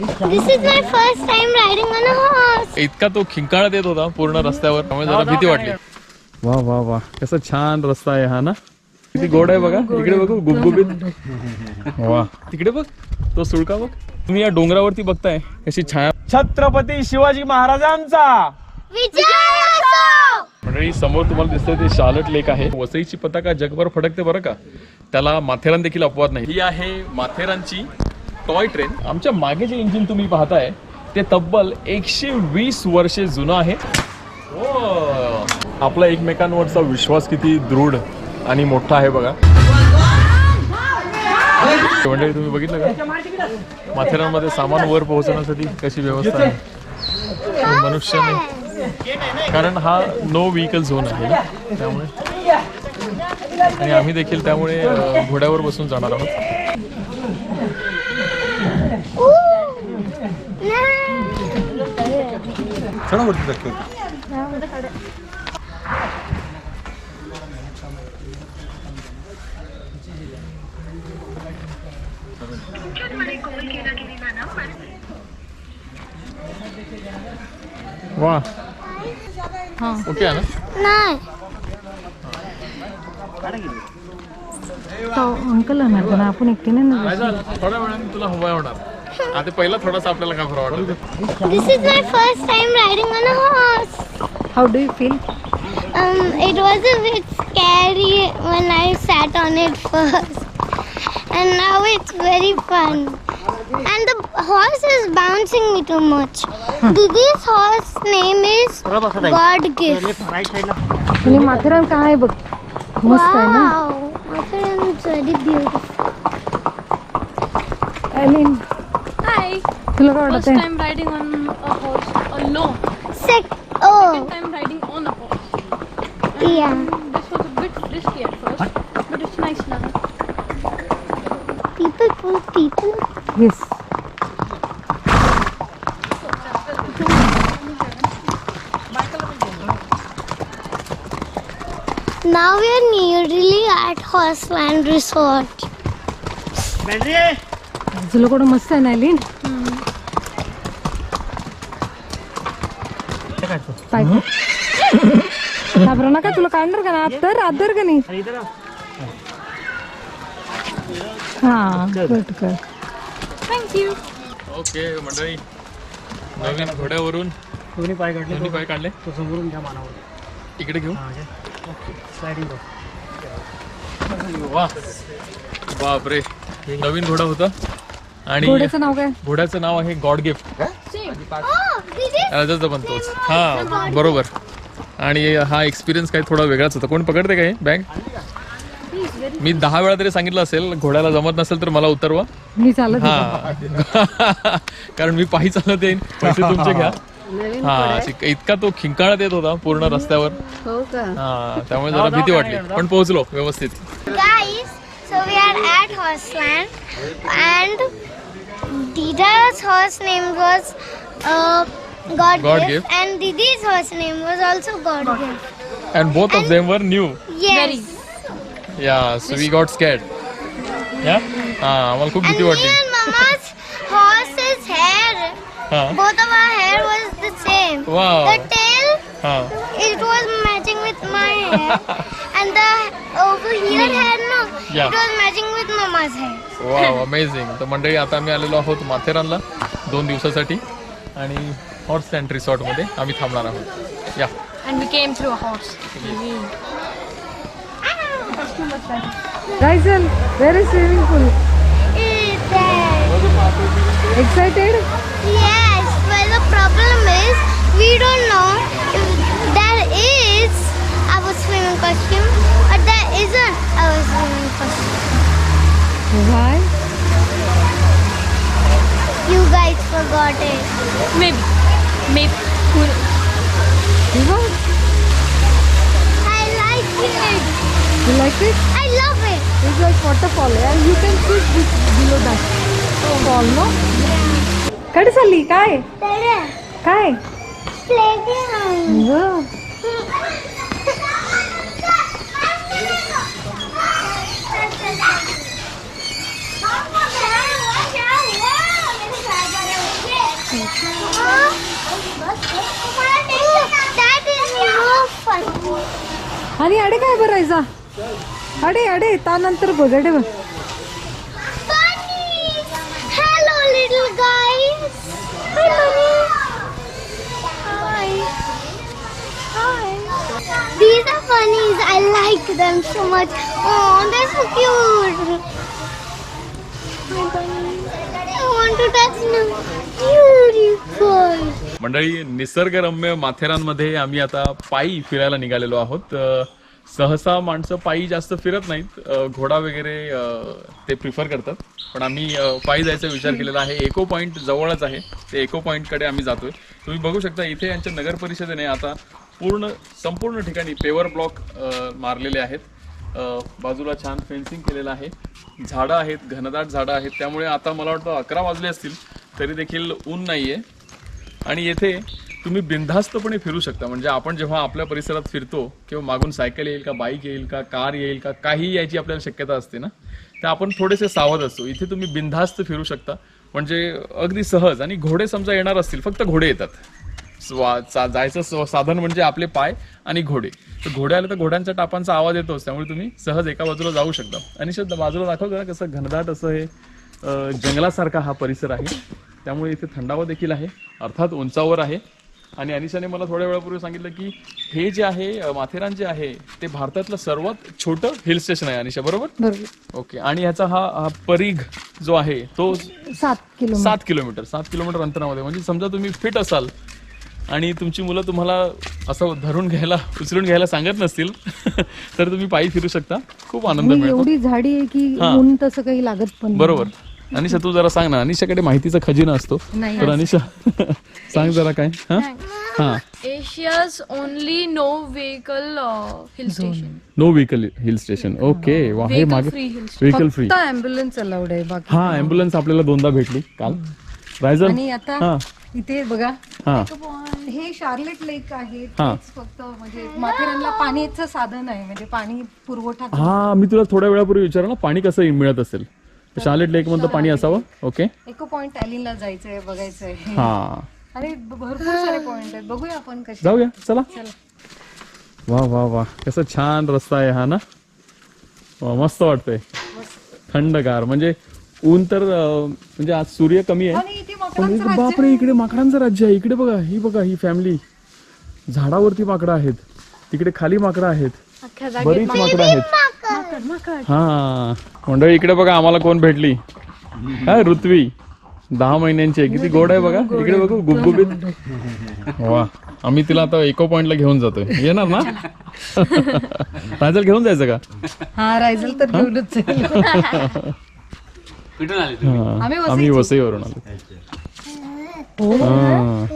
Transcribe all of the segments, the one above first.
This is my first time riding on a horse. इतका तो खिंकाळत येत होता पूर्ण रस्त्यावर. त्यामुळे जरा भीती वाटली. वा वा वा. कसा छान रस्ता आहे हा ना? किती गोड आहे बघा. इकडे बघू गुबगुबीत. वा. तिकडे बघ. तो सुळका बघ. तुम्ही या डोंगरावरती बघताय. कशी छाया छत्रपती शिवाजी महाराजांचा विजय असो! मंडळी समोर तुम्हाला दिसतंय ते शालट लेक आहे. वसईची पताका जगभर फडकते बरं का? त्याला माथेरान देखील अपवाद नाही. ही आहे माथेरानची टॉय ट्रेन. आमच्या मागे जे इंजिन तुम्ही पाहताय ते तब्बल एकशे वीस वर्षे जुनं आहे. हो. आपला एकमेकांवरचा विश्वास किती दृढ आणि मोठा आहे बघा. मंडळी तुम्ही बघितलं का? माथेरानमध्ये सामान वर पोहोचवण्यासाठी कशी व्यवस्था आहे? मनुष्याने कारण हा नो व्हेकल झोन आहे ना? त्यामुळे. आणि आम्ही देखील त्यामुळे घोड्यावर बसून जाणार आहोत. वा ओके आहे ना नाही अंकल आपण एकटीने ना काय झालं थोड्या वेळाने तुला हवा होणार आता पहिला थोडासा आपल्याला काय फरक वाटत This is my first time riding on a horse. How do you feel Um, it was a bit scary when I sat on it first, and now it's very fun. And the horse is bouncing me too much. Didi's horse name is God Gift. आणि माथेरान काय आहे बघ मस्त आहे ना Wow, Mathuran is very beautiful. ॲलिन Hi. तुला काय वाटत First आहे time riding on a horse alone. Sec. Oh, Second time riding on a horse. yeah. This was a bit risky at first, but it's nice now. People pull people. Yes Now we are nearly at Horseland Resort. तुला कुठं मस्त आहे ना ॲलिन पाय घाबरा नका तुला काढणार का ना आतर आदर का नाही हा कट कर. ओके मंडळी. नवीन घोड्यावरून दोन्ही पाय काढले दोन्ही पाय काढले. तो समोरून घ्या मानावर. इकडे घेऊ. स्लायडिंग वा. बापरे. नवीन घोडा होता. आणि घोड्याचं नाव काय? घोड्याचं नाव आहे गॉड गिफ्ट. राजाचा पण तोच. हा बरोबर. आणि हा एक्सपिरियन्स काही थोडा वेगळाच होता. कोण पकडते काय बॅग मी दहा वेळा तरी सांगितलं असेल घोड्याला जमत नसेल तर मला उतरवा. मी चालत. हा. कारण मी पायी चालत येईन. पैसे तुमचे घ्या. हा इतका तो खिंकाळत येत होता पूर्ण रस्त्यावर. हा त्यामुळे जरा भीती वाटली. पण पोहोचलो व्यवस्थित. Guys, so we are at Horseland, and Dida's horse name was uh, God, God Gift, Gift. and Didi's horse name was also God Gift. And both of them were new Yes. Yeah so we got scared yeah हा आम्हाला खूप And भीती me वाटली and Mama's horse's hair, हा both of our hair was the same. Wow. The tail, हा it was matching with my hair, and the over here hair, no, Yeah. it was matching with Mama's hair. वा amazing तर मंडळी आता आम्ही आलेलो आहोत माथेरानला दोन दिवसासाठी आणि हॉर्स सँड रिसॉर्टमध्ये आम्ही थांबणार आहोत या And we came through a horse. रायझल where is swimming pool Is there? Excited Yes, but the problem is we don't know if कडे चालली काय. काय. आणि अडे काय भरायचा अडे अडे त्यानंतर बघ अडे बघ These are bunnies. I like them so much. Oh, they're so cute. I want to touch them. Beautiful. मंडळी निसर्गरम्य माथेरानमध्ये आम्ही आता पायी फिरायला निघालेलो आहोत अ, सहसा माणसं पायी जास्त फिरत नाहीत. घोडा वगैरे ते प्रिफर करतात. पण आम्ही पायी जायचा विचार केलेला आहे. इको पॉईंट जवळच आहे. ते इको पॉईंटकडे आम्ही जातोय. तुम्ही बघू शकता इथे यांच्या नगर परिषदेने आता पूर्ण संपूर्ण ठिकाणी पेवर ब्लॉक मारलेले आहेत. बाजूला छान फेन्सिंग केलेलं आहे. झाडं आहेत घनदाट झाडं आहेत. त्यामुळे आता मला वाटतं अकरा वाजले असतील तरी देखील ऊन नाही आहे आणि येथे तुम्ही बिनधास्तपणे फिरू शकता. म्हणजे आपण जेव्हा आपल्या परिसरात फिरतो किंवा मागून सायकल येईल का बाईक येईल का कार येईल का काही यायची आपल्याला शक्यता असते ना तर आपण थोडेसे सावध असतो. इथे तुम्ही बिनधास्त फिरू शकता. म्हणजे अगदी सहज आणि घोडे समजा येणार असतील फक्त घोडे येतात. स्वा- चा- जायचं स- साधन म्हणजे आपले पाय आणि घोडे. तर घोडे आले तर घोड्यांच्या टापांचा आवाज येतोच त्यामुळे तुम्ही सहज एका बाजूला जाऊ शकता. आणि शब्द बाजूला दाखवतो ना कसं घनदाट असं हे जंगलासारखा हा परिसर आहे. त्यामुळे इथे थंडावा देखील आहे. अर्थात उंचावर आहे. आणि अनिशाने मला थोड्या वेळापूर्वी सांगितलं की हे जे आहे अ, माथेरान जे आहे ते भारतातलं सर्वात छोटं हिल स्टेशन आहे अनिशा बरोबर? बरोबर. ओके. आणि ह्याचा हा हा परीघ जो आहे तो सात किलो सात किलोमीटर सात किलोमीटर अंतरामध्ये. म्हणजे समजा तुम्ही फिट असाल आणि तुमची मुलं तुम्हाला असं धरून घ्यायला उचलून घ्यायला सांगत नसतील तर तुम्ही पायी फिरू शकता. खूप आनंद आणि मिळतो. एवढी झाडी आहे की. ऊन तसं काही लागत पण नाही. बरोबर. अनिशा तू जरा सांग ना. अनिशाकडे माहितीचा खजिना असतो. नाही तर अनिशा सांग जरा काय. हा? हा. No vehicle uh, hill station. No vehicle hill station okay वा हे मागे. व्हेकल फ्री फक्त अलाउड आहे बाकी. हा अँब्युलन्स आपल्याला दोनदा भेटली काल. रायझल आणि हा. आता इथे बघा. हा. हे शार्लेट लेक आहे. हा. तेच फक्त म्हणजे माथेरानला पाण्याचं साधन आहे. म्हणजे पाणी पुरवठा हा मी तुला थोड्या वेळापूर्वी विचारलं ना पाणी कसं मिळत असेल? शार्लेट लेक मधलं पाणी असावं? ओके इको पॉइंट ला जायचंय बघायचंय. हा. ब- भरपूर सारे पॉइंट आहेत. बघूया आपण कसे. जाऊया चला. चला. वा वा वा. कसं छान रस्ता आहे हा ना? वा, मस्त वाटतंय. थंडगार. म्हणजे ऊन तर म्हणजे आज सूर्य कमी आहे. पण बापरे इकडे माकडांचं राज्य आहे. इकडे बघा ही बघा ही फॅमिली झाडावरती माकडं आहेत. तिकडे खाली माकडं आहेत. बरीच माकडं आहेत. हा. मंडळी इकडे बघा आम्हाला कोण भेटली? हा ऋत्वी. दहा महिन्यांची आहे. किती गोड आहे बघा. इकडे बघू गुबगुबीत. वा. आम्ही तिला आता इको पॉइंटला घेऊन जातोय. येणार ना? राजल घेऊन जायचं का? हा रायझल तर घेऊनच हा, आम्ही आम्ही वसईवरून आलो. हा.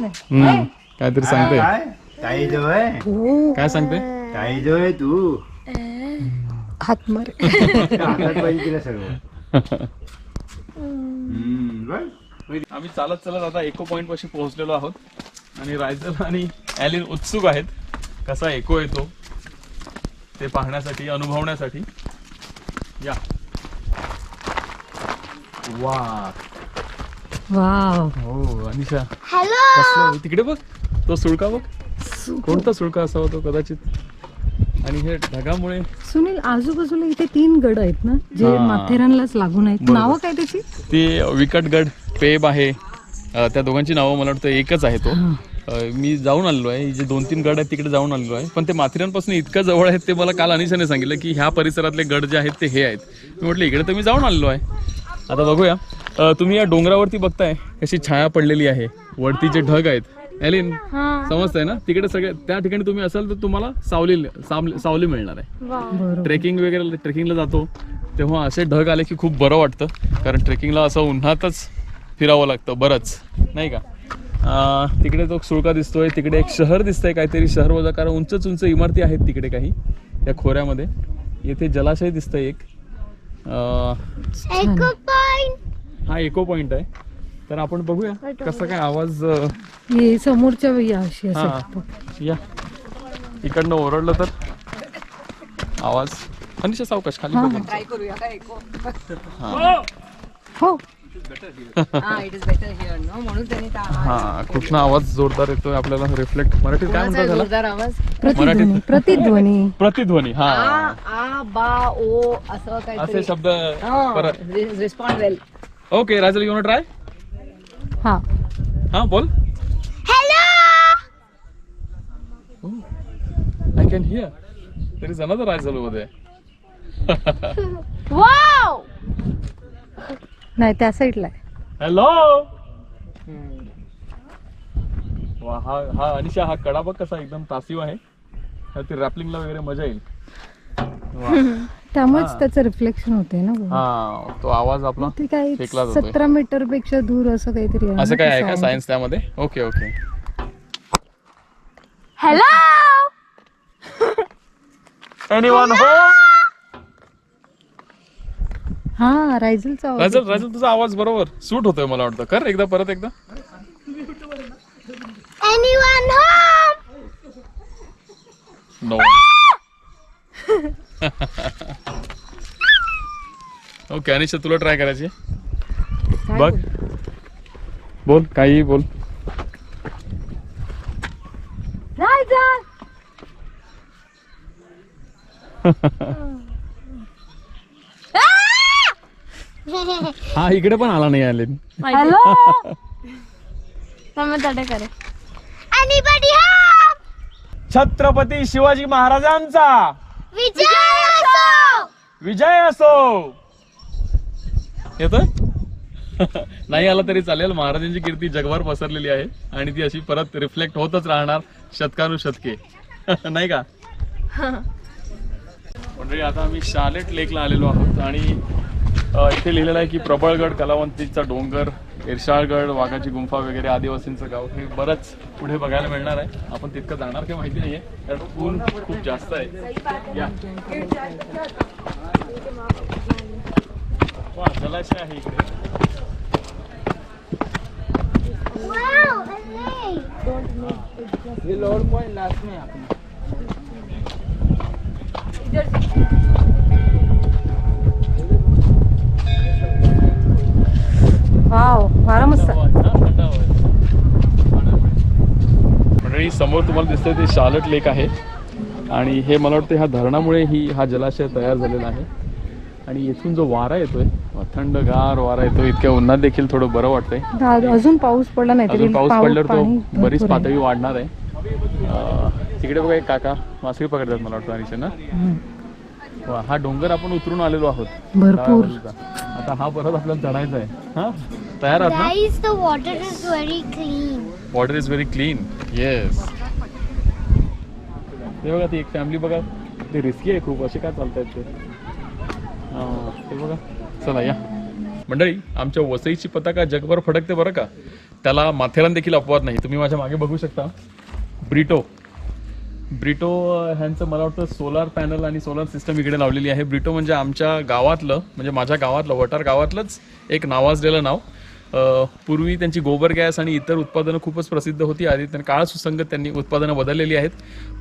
नाही. हम्म, काहीतरी सांगते. काय? आहे काय तू. हात मार. हातात पाहिजे तिला सगळं. हम्म, बघ. आम्ही चालत चालत आता इको पॉइंट पाशी पोहोचलेलो आहोत. आणि रायझल आणि ॲलिन उत्सुक आहेत. कसा इको येतो ते पाहण्यासाठी अनुभवण्यासाठी. या. वा वाव. हो अनिशा. कसलं? तिकडे बघ. तो सुळका बघ. कोणता सुळका असावा तो कदाचित? आणि हे ढगामुळे सुनील आजूबाजूला इथे तीन गड आहेत ना जे हा. माथेरानलाच लागून आहेत. नावं काय त्याची? ते विकटगड पेब आहे. अ, त्या दोघांची नावं मला वाटतं एकच आहे तो. अ, मी जाऊन आलेलो आहे. जे दोन तीन गड आहेत तिकडे जाऊन आलेलो आहे. पण ते माथेरानपासून इतकं जवळ आहेत ते मला काल अनिशाने सांगितलं की ह्या परिसरातले गड जे आहेत ते हे आहेत. मी म्हटलं इकडे तर मी जाऊन आलेलो आहे. आता बघूया. अ, तुम्ही या डोंगरावरती बघताय कशी छाया पडलेली आहे. वरती जे ढग आहेत एलिन समजतंय ना? तिकडे सगळे त्या ठिकाणी तुम्ही असाल तर तुम्हाला सावली सावली सावली मिळणार आहे. ट्रेकिंग वगैरे ट्रेकिंगला जातो. तेव्हा असे ढग आले की खूप बरं वाटतं. कारण ट्रेकिंगला असं उन्हातच फिरावं लागतं बरंच. नाही का? अं, तिकडे तो सुळका दिसतोय तिकडे एक शहर दिसतंय काहीतरी शहर वजा कारण उंच उंच इमारती आहेत तिकडे काही या खोऱ्यामध्ये. येथे जलाशय दिसतंय एक. अं. हा इको पॉइंट आहे. तर आपण बघूया कसा काय आवाज हे समोरच्या या अशी हा असं या. इकडनं ओरडलं तर आवाज. अनिशा सावकाश खाली बघून. हो. हा. It is better here no म्हणून त्यांनी त्या हा कुठला आवाज जोरदार येतोय आपल्याला रिफ्लेक्ट मराठीत काय म्हणतात त्याला? जोरदार आवाज? मराठीत. प्रतिध्वनी. प्रतिध्वनी हा. आ आ बा ओ असं असे शब्द परत. Respond well okay Rajal you try हा. हा बोल. Hello! I can hear there is another राजलमध्ये Wow! नाही त्या साईडला हॅलो वा हा हा अनिशा हा कडा बघ कसा एकदम तासीव आहे. ती रॅपलिंगला वगैरे मजा येईल. त्यामुळेच. त्याचं रिफ्लेक्शन होते ना. हा तो आवाज आपला ते काय फेकला जातोय. सतरा मीटरपेक्षा दूर असं काहीतरी आहे असं काय आहे का. सायन्स त्यामध्ये okay okay Hello! Anyone home हा रायझलचा आवाज राजल राजल तुझा आवाज बरोबर सूट होतोय मला वाटतं कर एकदा परत एकदा Anyone home? No okay Anisha तुला ट्राय करायची बघ. बोल काही बोल. हा इकडे पण आला नाही आले हॅलो? छत्रपती शिवाजी महाराजांचा! विजय असो! येतोय? नाही आला तरी चालेल. महाराजांची कीर्ती जगभर पसरलेली आहे आणि ती अशी परत रिफ्लेक्ट होतच राहणार शतकानुशतके नाही का? मंडळी आता आम्ही शालेट लेकला आलेलो आहोत आणि इथे लिहिलेलं आहे की प्रबळगड कलावंतीचा डोंगर इरशाळगड वाघाची गुंफा वगैरे आदिवासींचं गाव हे बरंच पुढे बघायला मिळणार आहे. आपण तितकं जाणार काही माहिती नाहीये. कारण ऊन खूप जास्त आहे. या. वा जलाशय आहे इकडे. Wow, a. Lake. वाव फार मस्त. मंडळी समोर तुम्हाला दिसतंय ते शालट लेक आहे. आणि हे मला वाटतं ह्या धरणामुळे ही हा जलाशय तयार झालेला आहे. आणि इथून जो वारा येतोय थंडगार वारा येतोय इतक्या उन्हात देखील थोडं बरं वाटतंय. दा- अजून पाऊस पडला नाही अजून पाऊस पडल्यावर पाणी तो बरीच आहे. पातळी वाढणार आहे. अं, तिकडे बघा एक काका मासळी पकडतात मला वाटतं अनिशा ना हम्म. वा हा डोंगर आपण उतरून आलेलो आहोत. भरपूर. डाव्या बाजूचा. आता हा परत आपल्याला चढायचा आहे. हा? तयार आहात ना? Guys, the water is very clean. Water is very clean yes ते बघा ती एक फॅमिली बघा. ते रिस्की आहे खूप. असे काय चालतायत ते? हा, ते बघा. चला या. मंडळी आमच्या वसईची पताका जगभर फडकते बरं का? त्याला माथेरान देखील अपवाद नाही. तुम्ही माझ्या मागे बघू शकता. ब्रिटो. ब्रिटो ह्यांचं मला वाटतं सोलार पॅनल आणि सोलार सिस्टम इकडे लावलेली आहे. ब्रिटो म्हणजे आमच्या गावातलं म्हणजे माझ्या गावातलं वटार गावातलंच एक नावाजलेलं नाव. पूर्वी त्यांची गोबर गॅस आणि इतर उत्पादनं खूपच प्रसिद्ध होती. आधी त्यांनी काळ सुसंगत त्यांनी उत्पादनं बदललेली आहेत.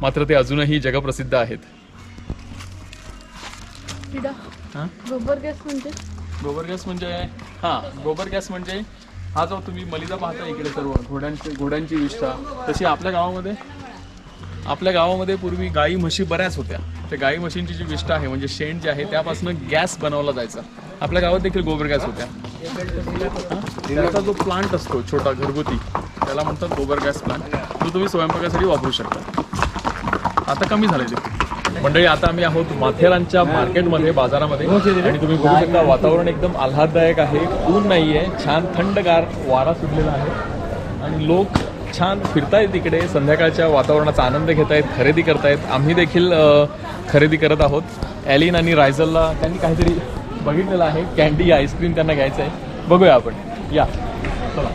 मात्र ते अजूनही जगप्रसिद्ध आहेत. हां? गोबर गॅस म्हणजे? गोबर गॅस म्हणजे हा गोबर गॅस म्हणजे हा जो तुम्ही मलिदा पाहता इकडे सर्व घोड्यांची घोड्यांची विष्ठा तशी आपल्या गावामध्ये आपल्या गावामध्ये पूर्वी गाई म्हशी बऱ्याच होत्या. त्या गाई म्हशींची जी विष्ठा आहे म्हणजे शेण जे आहे त्यापासून गॅस बनवला जायचा. आपल्या गावात देखील गोबर गॅस होत्या? त्याचा जो प्लांट असतो छोटा घरगुती त्याला म्हणतात गोबर गॅस प्लांट तो तुम्ही स्वयंपाकासाठी वापरू शकता. आता कमी झाले ते. मंडळी आता आम्ही आहोत माथेरानच्या मार्केटमध्ये बाजारामध्ये. आणि तुम्ही बघू शकता वातावरण एकदम आल्हाददायक आहे. ऊन नाहीये छान थंडगार वारा सुटलेला आहे. आणि लोक छान फिरतायत तिकडे. संध्याकाळच्या वातावरणाचा आनंद घेत आहेत खरेदी करतायत. आम्ही देखील खरेदी करत आहोत. ॲलिन आणि रायझलला त्यांनी काहीतरी बघितलेलं आहे. कॅन्डी आईस्क्रीम त्यांना घ्यायचं आहे. बघूया आपण. या. चला.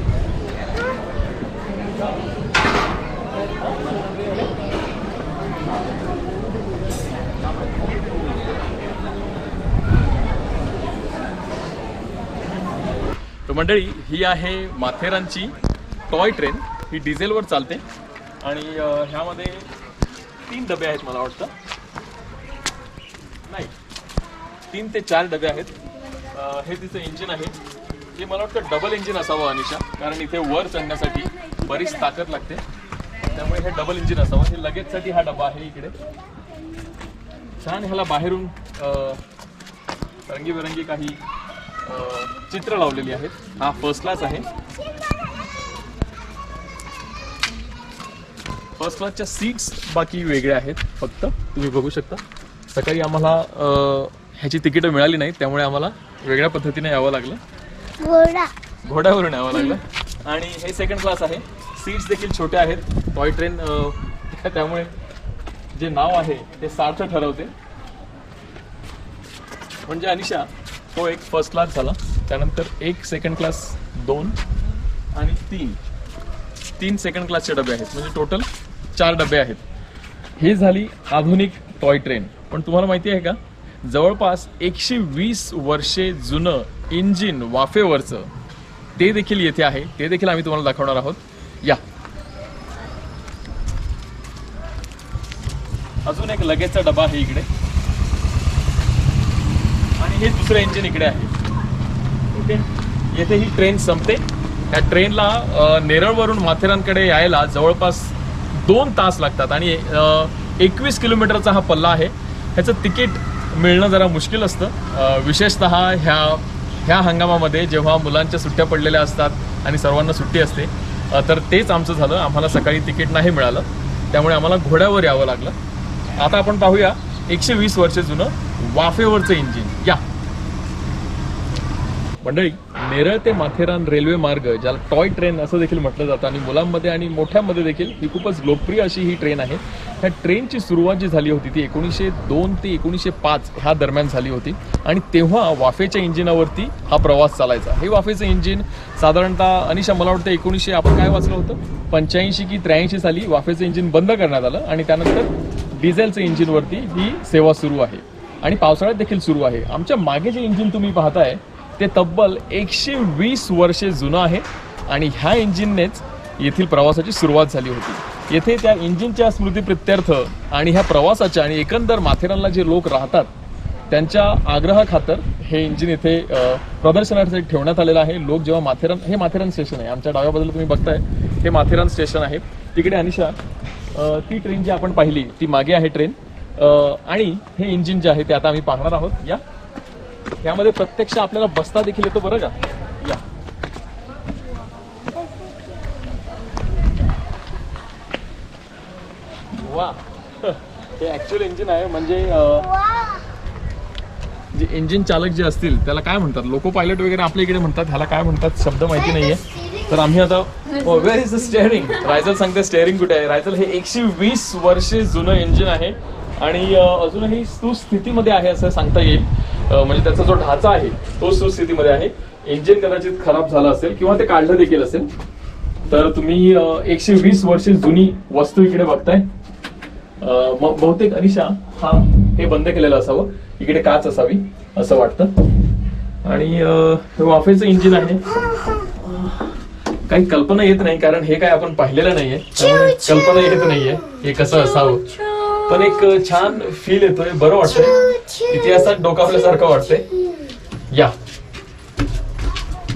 तर मंडळी ही आहे माथेरानची टॉय ट्रेन. ही डिझेलवर चालते. आणि ह्यामध्ये तीन डबे आहेत मला वाटतं. नाही तीन ते चार डबे आहेत. हे तिचं इंजिन आहे. हे मला वाटतं डबल इंजिन असावं अनिशा. कारण इथे वर चढण्यासाठी बरीच ताकद लागते. त्यामुळे हे डबल इंजिन असावं. हे लगेचसाठी हा डबा आहे इकडे. छान ह्याला बाहेरून रंगीबेरंगी काही चित्र लावलेली आहेत. हा फर्स्ट क्लास आहे. फर्स्ट क्लासच्या सीट्स बाकी वेगळ्या आहेत. फक्त तुम्ही बघू शकता. सकाळी आम्हाला ह्याची तिकीटं मिळाली नाहीत त्यामुळे आम्हाला वेगळ्या पद्धतीने यावं लागलं. घोडा. घोड्यावरून यावं लागलं. आणि हे सेकंड क्लास आहे. सीट्स देखील छोट्या आहेत. टॉय ट्रेन त्यामुळे जे नाव आहे ते सार्थ ठरवते. म्हणजे अनिशा तो एक फर्स्ट क्लास झाला. त्यानंतर एक सेकंड क्लास दोन आणि तीन. तीन सेकंड क्लासचे डबे आहेत. म्हणजे टोटल चार डबे आहेत. ही झाली आधुनिक टॉय ट्रेन पण तुम्हाला माहिती आहे का? जवळपास एकशे वीस वर्षे जुनं इंजिन वाफेवरचं ते देखील येथे आहे. ते देखील आम्ही तुम्हाला दाखवणार आहोत. या. अजून एक लगेचचा डबा आहे इकडे. हे दुसरं इंजिन इकडे आहे. ओके? येथे ही ट्रेन संपते. या ट्रेनला नेरळवरून माथेरानकडे यायला जवळपास दोन तास लागतात आणि एकवीस किलोमीटरचा हा पल्ला आहे. ह्याचं तिकीट मिळणं जरा मुश्किल असतं. विशेषत विशेषतः ह्या ह्या हंगामामध्ये जेव्हा मुलांच्या सुट्ट्या पडलेल्या असतात आणि सर्वांना सुट्टी असते तर तेच आमचं झालं. आम्हाला सकाळी तिकीट नाही मिळालं. त्यामुळे आम्हाला घोड्यावर यावं लागलं. आता आपण पाहूया एकशे वीस वर्ष जुनं वाफेवरचं इंजिन या. मंडळी नेरळ ते माथेरान रेल्वे मार्ग ज्याला टॉय ट्रेन असं देखील म्हटलं जातं आणि मुलांमध्ये आणि मोठ्यामध्ये देखील ही खूपच लोकप्रिय अशी ही ट्रेन आहे. ह्या ट्रेनची सुरुवात जी झाली होती ती एकोणीसशे दोन ते एकोणीसशे पाच ह्या दरम्यान झाली होती आणि तेव्हा वाफेच्या इंजिनावरती हा प्रवास चालायचा. हे वाफेचं इंजिन साधारणतः अनिशा मला वाटतं एकोणीसशे आपण काय वाचलं होतं? पंच्याऐंशी की त्र्याऐंशी साली वाफेचं इंजिन बंद करण्यात आलं आणि त्यानंतर डिझेलचं इंजिनवरती ही सेवा सुरू आहे. आणि पावसाळ्यात देखील सुरू आहे. आमच्या मागे जे इंजिन तुम्ही पाहताय ते तब्बल एकशे वीस वर्षे जुनं आहे. आणि ह्या इंजिननेच येथील प्रवासाची सुरुवात झाली होती. येथे त्या इंजिनच्या स्मृतीप्रित्यर्थ आणि ह्या प्रवासाच्या आणि एकंदर माथेरानला जे लोक राहतात त्यांच्या आग्रहाखातर हे इंजिन इथे प्रदर्शनासाठी ठेवण्यात आलेलं आहे. लोक जेव्हा माथेरान हे माथेरान स्टेशन आहे. आमच्या डाव्याबद्दल तुम्ही बघताय हे माथेरान स्टेशन आहे. तिकडे अनिशा ती ट्रेन जी आपण पाहिली ती मागे आहे ट्रेन आणि हे इंजिन जे आहे ते आता आम्ही पाहणार आहोत. या. यामध्ये प्रत्यक्ष आपल्याला बसता देखील येतो बरं का? या. वा. हे ऍक्च्युअल इंजिन आहे म्हणजे जे इंजिन चालक जे असतील त्याला काय म्हणतात? लोको पायलट वगैरे आपल्या इकडे म्हणतात ह्याला काय म्हणतात? शब्द माहिती नाहीये. तर आम्ही आता where is the steering Raizal सांगते स्टेअरिंग कुठे आहे? रायझल हे एकशे वीस वर्षे जुनं इंजिन आहे. आणि अजूनही सुस्थितीमध्ये आहे असं सांगता येईल. म्हणजे त्याचा जो ढाचा आहे तो सुस्थितीमध्ये आहे. इंजिन कदाचित खराब झालं असेल किंवा ते काढलं देखील असेल. तर तुम्ही एकशे वीस वर्षे जुनी वस्तू इकडे बघताय. बहुतेक अनिशा हा हे बंद केलेलं असावं. इकडे काच असावी असं वाटतं. आणि हे वाफेचं इंजिन आहे. काही कल्पना येत नाही कारण हे काय आपण पाहिलेलं नाहीये त्यामुळे कल्पना येत नाहीये हे कसं असावं पण एक छान फील येतोय बरं वाटतंय इतिहासात डोकावल्यासारखं वाटतंय या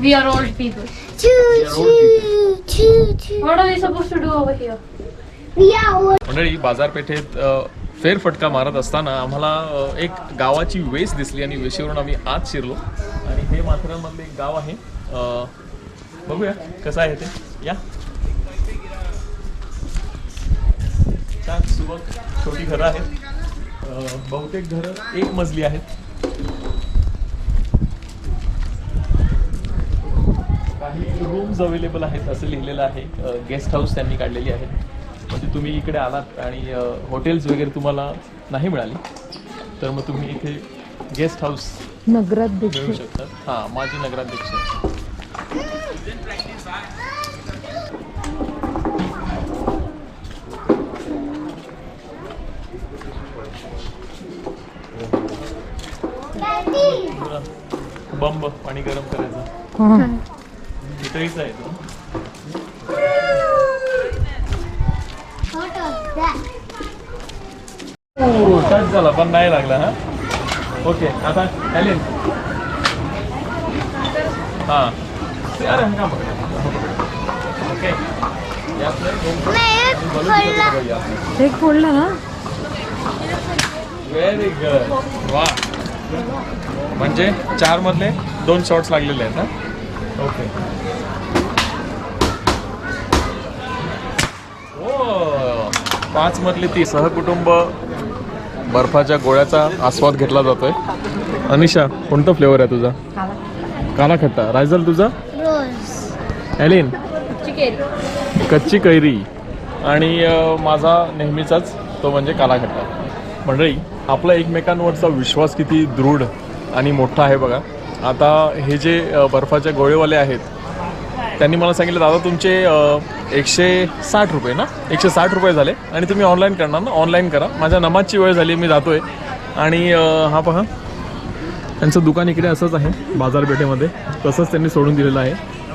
We are old people. Choo choo choo choo. What are we supposed to do over here? We are old. मंडळी बाजारपेठेत फेरफटका मारत असताना आम्हाला एक गावाची वेस दिसली आणि वेशीवरून आम्ही आत शिरलो आणि हे माथेरानमधलं एक गाव आहे बघूया कसं आहे ते. या. छान सुबक छोटी घरं आहेत. बहुतेक घरं एक मजली आहेत. काही रूम्स अवेलेबल आहेत असं लिहिलेलं आहे. गेस्ट हाऊस त्यांनी काढलेली आहेत म्हणजे तुम्ही इकडे आलात आणि हॉटेल्स वगैरे तुम्हाला नाही मिळाली तर मग तुम्ही इथे गेस्ट हाऊस नगराध्यक्ष. मिळू शकतात हां माझी नगराध्यक्ष. बंब पाणी गरम करायचं. हा इथेच आहे तो. हो, टच झाला पण नाही लागला हा? ओके आता ॲलिन हां. एक फोडला ना? व्हेरी गुड वा. म्हणजे चार मधले दोन शॉट्स लागलेले आहेत ना ओके. ओ पाच मधले ती सहकुटुंब बर्फाच्या गोळ्याचा आस्वाद घेतला जातोय. अनिशा कोणता फ्लेवर आहे तुझा? काला खट्टा. रायझल तुझा? एलिन कच्ची कैरी. आणि माझा नेहमीचाच तो म्हणजे काला खट्टा मंडळी आपला एकमेकांवरचा विश्वास किती दृढ आणि मोठा आहे बघा. आता हे जे अ, बर्फाचे गोळेवाले आहेत त्यांनी मला सांगितलं दादा तुमचे एकशे साठ रुपये ना? एकशे साठ रुपये झाले आणि तुम्ही ऑनलाईन करणार ना? ऑनलाईन करा. माझ्या नमाजची वेळ झाली मी जातोय. आणि अ, हा पहा. त्यांचं दुकान इकडे असंच आहे बाजारपेठेमध्ये. तसंच त्यांनी सोडून दिलेलं आहे.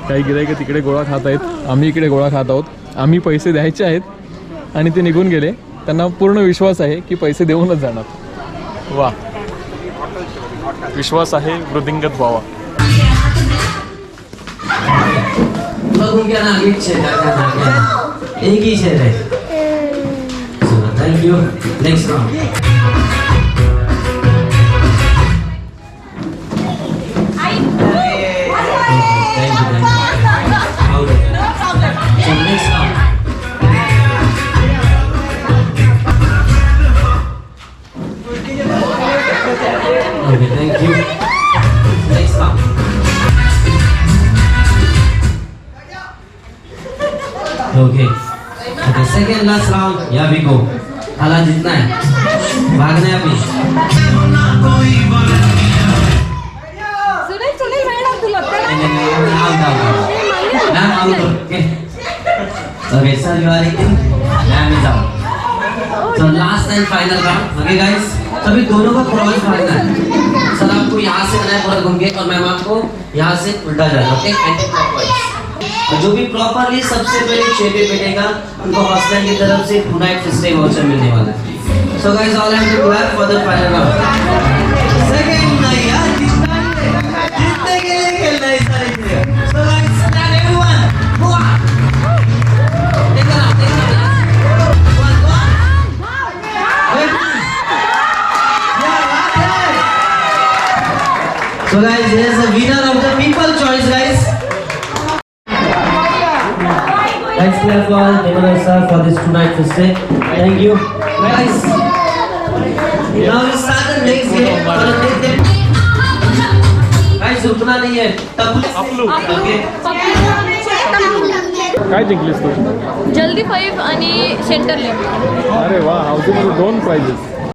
काही गिरायक तिकडे गोळा खात आहेत. आम्ही इकडे गोळा खात आहोत. आम्ही पैसे द्यायचे आहेत आणि ते निघून गेले. त्यांना पूर्ण विश्वास आहे की पैसे देऊनच जाणार. वा. विश्वास आहे वृद्धिंगत व्हावा एक ही आहे. ना, next thank you. Next round. Okay. Okay, second last round. Here we go. हाला जीतना है भागना है अभी सुनील सुनील वेळ लागतो तुला नहीं, नहीं, नहीं, नहीं, out, out. Ma'am, out. Okay. Okay, sir, you are in. Ma'am is out. So last and final round. Okay, guys. सभी दोनों को क्रॉस मारना है सर आपको यहाँ से है पूरा घूम के और मैम आपको यहाँ से उल्टा जाना ओके एंटी जो भी प्रॉपरली सबसे पहले छे पे बैठेगा, उनको हॉस्टल की तरफ़ से पूरा एक सिस्टम मिलने वाला है। So guys all have to clap for the final round tonight festival. Thank you, guys. Now we start the next game. The next game. Guys, रुकना नहीं है तब अपलू. Okay. काय जिंकलीस तू जल्दी फाईव्ह आणि सेंटर लेग अरे वा हाऊसिंगमध्ये दोन प्राइजेस